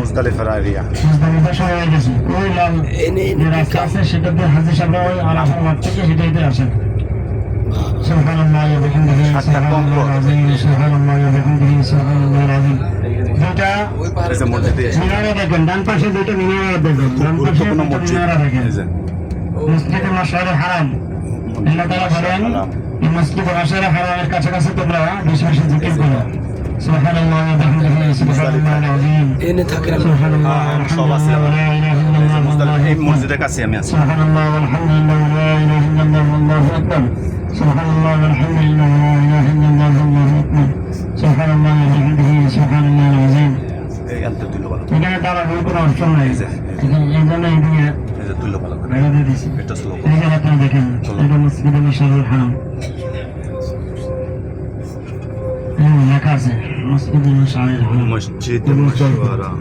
Muzdalifa area. Muzdalifah শুরু গেছে। ওই লাল যে রাস্তা আছে সেটা দিয়ে হাজির ওই আরাফার মাঠ থেকে হেঁটে আসেন হারাম। মসজিদে হারামের কাছাকাছি তোমরা বেশি বেশি জিকির করো। সুবহানাল্লাহ ওয়া বিহামদিহি সুবহানাল্লাহ আযীম এনে থাকে না সুবহানাল্লাহ হ্যাঁ, সব আছে আলহামদুলিল্লাহ ওয়া লা ইলাহা এই যে ইল্লাল্লাহ মুজদালিফা- এই আল্লাহু মসজিদের কাছে আমি আছি سبحان الله والحمد لله ولا اله الا الله والله اكبر سبحان الله والحمد لله ولا اله الا الله والله اكبر سبحان الله وبحمده سبحان الله العظيم এই আনতে তুল্য ভালো এখানে তারা ভুল কোনো অপশন নাই এখানে এই জন্য এদিকে এই যে তুল্য ভালো করে বেড়া দিয়ে দিছি এটা স্লো এখানে আপনারা দেখেন এটা মসজিদে মশারুল হারাম مسجد مشورة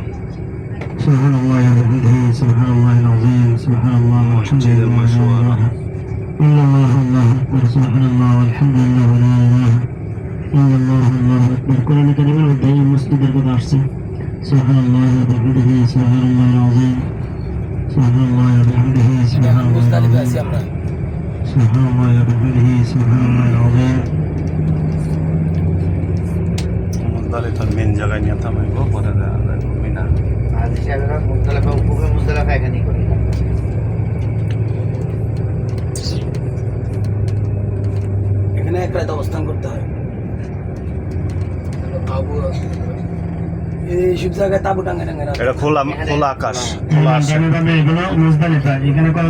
سبحان الله وبحمده سبحان الله العظيم سبحان الله والحمد المشورة الله الله الله أكبر سبحان الله والحمد لله لا إله إلا الله الله أكبر كل كلمة والدين مسجد البدارسي سبحان الله وبحمده سبحان الله العظيم سبحان الله وبحمده سبحان الله سبحان الله وبحمده سبحان الله العظيم তাহলে তোর মেন জায়গায় নিয়ে থামাইব পরে না। মুজদালাফা উপকূলে মুজদালাফা খোলা হ্যাঁ, এগুলো এখানে কোনো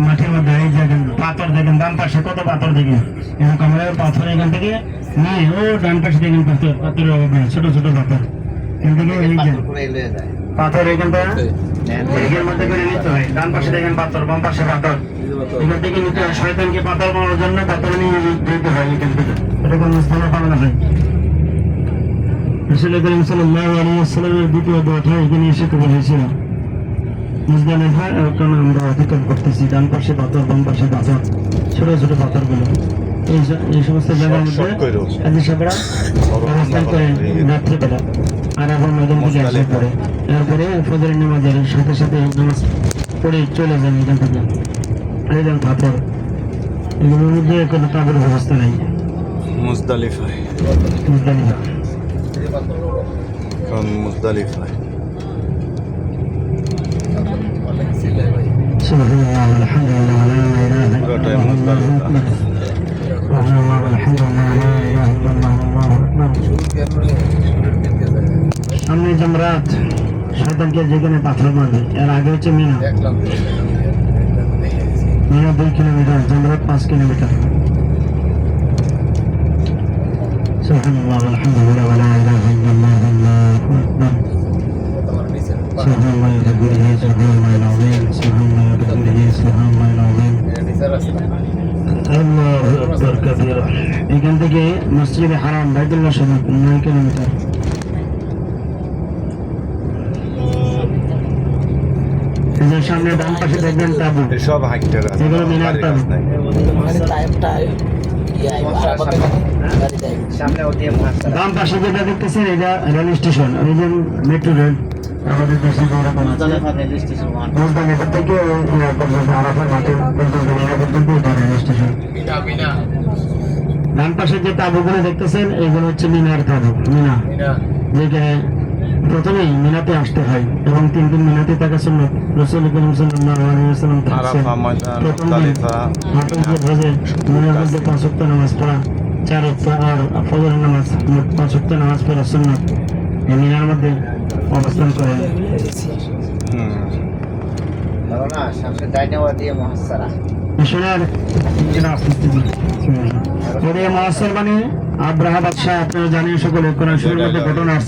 মাঠের মধ্যে দেখেন পাথর দেখেন পাশে কত পাথর দেখেন? এরকম পাথর এখান থেকে নিয়ে ও ডান পাশে দেখেন পাথর পাথরের অভাবে ছোট ছোট পাথর। এই যে পাথর করে লয়ে যায়। পাথর এখান থেকে নেন এখান মধ্যে করে নিতে হয়। ডান পাশে দেখেন পাথর বাম পাশে পাথর। এখান থেকে নিতে হয় শয়তানকে পাথর মারার জন্য পাথর নিয়ে দিতে হয় এখান থেকে এরকম মুসলিমে পাবে না রসুল করিম সাল্লাল্লাহু আলাইহি ওয়াসাল্লামের দ্বিতীয় দোয়াটা এখানে এসে কবুল হয়েছিল মুজদালিফা এখন আমরা অতিক্রম করতেছি। ডান পাশে পাথর বাম পাশে পাথর। ছোট ছোট পাথরগুলো। এই স- এই সমস্ত জায়গার মধ্যে শর্ট কইরো। হাজি সাহেবরা অবস্থান করে রাত্রিবেলা আর এখন ময়দান থেকে আসে পরে এরপরে ফজরের নামাজের সাথে সাথে নামাজ পড়ে চলে যান এখান থেকে এই যান পাথর এগুলোর মধ্যে কোনো তাদের ব্যবস্থা নেই মুজদালিফায় মুজদালিফা from মুজদালিফায় سبحان الله والحمد لله ولا اله الا পুরোটাই الله والله মুজদালিফা। اكبر سبحان الله والحمد لله ولا اله الا الله والله اكبر সামনে জমরাত শয়তানকে যেখানে পাথর মারবে এর আগে হচ্ছে মিনা মিনা দুই কিলোমিটার জমরাত পাঁচ কিলোমিটার سبحان الله والحمد لله ولا اله الا الله والله اكبر سبحان الله وبحمده سبحان الله العظيم سبحان الله وبحمده سبحان الله العظيم আল্লাহু আকবার কাবীরা এখান থেকে মসজিদে হারাম বাইতুল্লাহ শরীফ নয় কিলোমিটার। সামনে ডান পাশে দেখবেন তাবু। সব হাইটের আছে। এগুলো মিনার তাবু। মানে ডান পাশে যেটা দেখতেছেন এটা রেল স্টেশন মেট্রো রেল। আমাদের দেশে যেরকম আছে Muzdalifah rail station one. Muzdalifah থেকে আরাফার মাঠে পর্যন্ত পর্যন্ত রেল স্টেশন। ডান পাশে যে তাবুগুলো দেখতেছেন এগুলো হচ্ছে মিনার তাবু মিনা। যেখানে প্রথমেই মিনাতে আসতে হয় এবং তিন দিন মিনাতে থাকার জন্য রসুল করিম সাল্লাল্লাহু আলাইহি ওয়াসাল্লাম থাকছেন। প্রথম দিন মুজদালিফা হাফিজে ভোজে মিনার মধ্যে পাঁচ ওয়াক্ত নামাজ পড়া চার ওয়াক্ত আর ফজরের নামাজ মোট পাঁচ ওয়াক্ত নামাজ পড়া সুন্নাত। মিনার মধ্যে অবস্থান করেন মিশনের মহাসের মানে আব্রাহা বাদশাহ আপনারা জানেন সকলে কোরআন মধ্যে ঘটনা